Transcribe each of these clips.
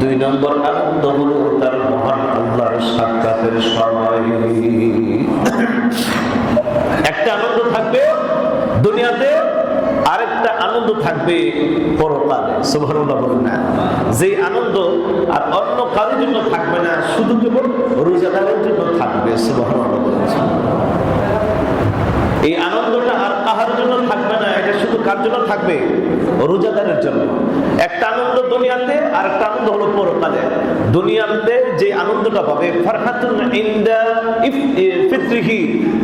দুই নম্বর আনন্দ হলো তার মহান আল্লাহর সাক্ষাতের সময়। একটা আনন্দ থাকবে দুনিয়াতে, আরেকটা আনন্দ থাকবে যে আনন্দ আর অন্য কারোর জন্য থাকবে না, শুধু কেবল রোজাদারের জন্য থাকবে। সুবহানাল্লাহ বলেন এই আনন্দটা আর কাহার জন্য থাকবে না এটা শুধু কার জন্য থাকবে? রোজাদারের জন্য। একটা আনন্দ দুনিয়াতে আর একটা আনন্দ হলো পরকালে। দুনিয়াতে যে আনন্দটা পাবে, ফারহাতুন ইনদা ফিতরিহি,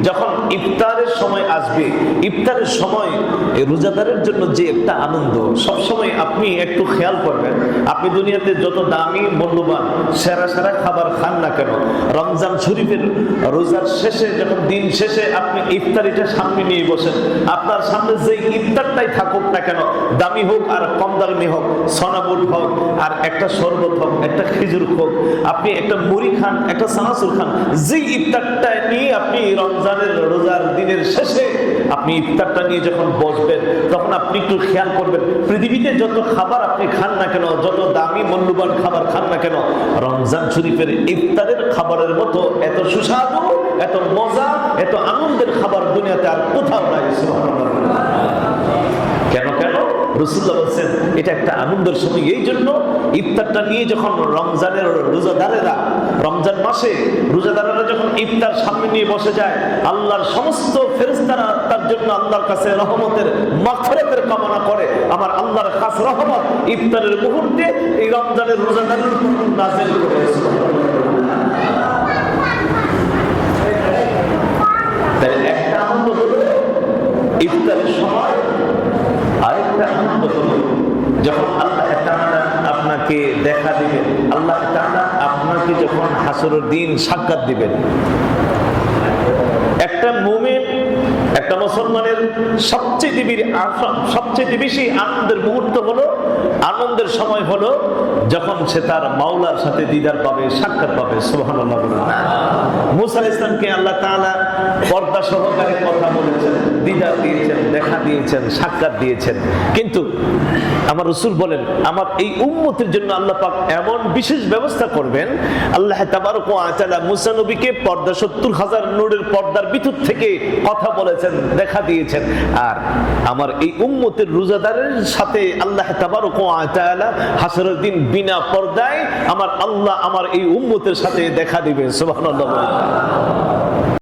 যখন ইফতারের সময় আসবে। ইফতারের সময় এই রোজাদারের জন্য যে একটা আনন্দ সব সময় আপনি একটু খেয়াল করবেন, আপনি দুনিয়াতে যত দামি মূল্যবান, সেরা সেরা খাবার খান না কেন, রমজান শরীফের রোজার শেষে, যখন দিন শেষে আপনি ইফতারিটা সামনে নিয়ে বসেন, আপনার সামনে যে ইফতারটাই থাকুক না কেন, দামি হোক আর কম দামি হোক, সনাবুল হোক আর একটা শরবত হোক, একটা খেজুর হোক, আপনি একটা মুড়ি খান, একটা সানাসুর খান, যে ইফতারটা নিয়ে আপনি রমজানের রোজার দিনের শেষে আপনি ইফতারটা নিয়ে যখন বসবেন, তখন আপনি একটু খেয়াল করবেন, পৃথিবীতে যত খাবার আপনি খান না কেন, যত দামি মূল্যবান খাবার খান না কেন, রমজান শরীফের ইফতারের খাবারের মতো এত সুস্বাদু, এত মজা, এত আনন্দের খাবার দুনিয়াতে আর কোথাও নাই রসুল্লাহ বলছেন, এটা একটা আনন্দের সময়। এই জন্য ইফতারটা নিয়ে যখন রমজানের রোজাদারেরা, রমজান মাসে রোজাদারেরা যখন ইফতার সামনে নিয়ে বসে যায়, আল্লাহর সমস্ত ফেরেশতারা তার জন্য আল্লাহর কাছে রহমতের মাগফিরাতের কামনা করে। আমার আল্লাহর খাস রহমত ইফতারের মুহূর্তে এই রমজানের রোজাদারের উপর নাযিল করে তাহলে একটা আনন্দ হলো ইফতারের সময় আরেকটা আনন্দ হলো যখন আল্লাহ তাআলা আপনাকে দেখা দিবেন। আল্লাহ আপনাকে যখন হাসরের দিন সাক্ষাৎ দিবেন। একটা মুমিন, একটা মুসলমানের সবচেয়ে সবচেয়ে বেশি আনন্দের মুহূর্ত হলো আনন্দের সময় হলো যখন সে তার মাওলার সাথে দিদার পাবে, সাক্ষাৎ পাবে বলুন মুসা ইসলামকে আল্লাহ তাআলা পর্দা সহকারে কথা বলেছেন দিদার দিয়েছেন, দেখা দিয়েছেন, সাক্ষাৎ দিয়েছেন। কিন্তু আমার রসুল বলেন, আমার এই উম্মতের জন্য আল্লাহ পাক এমন বিশেষ ব্যবস্থা করবেন, আল্লাহ তাআলা মুসা নবীকে পর্দা সত্তর হাজার নূরের পর্দার ভিতর থেকে কথা বলেছেন, দেখা দিয়েছেন। আর আমার এই উম্মতের রোজাদারের সাথে আল্লাহ তাবারক হাসরের দিন বিনা পর্দায় আমার আল্লাহ আমার এই উম্মতের সাথে দেখা দিবেন সুবহানাল্লাহ।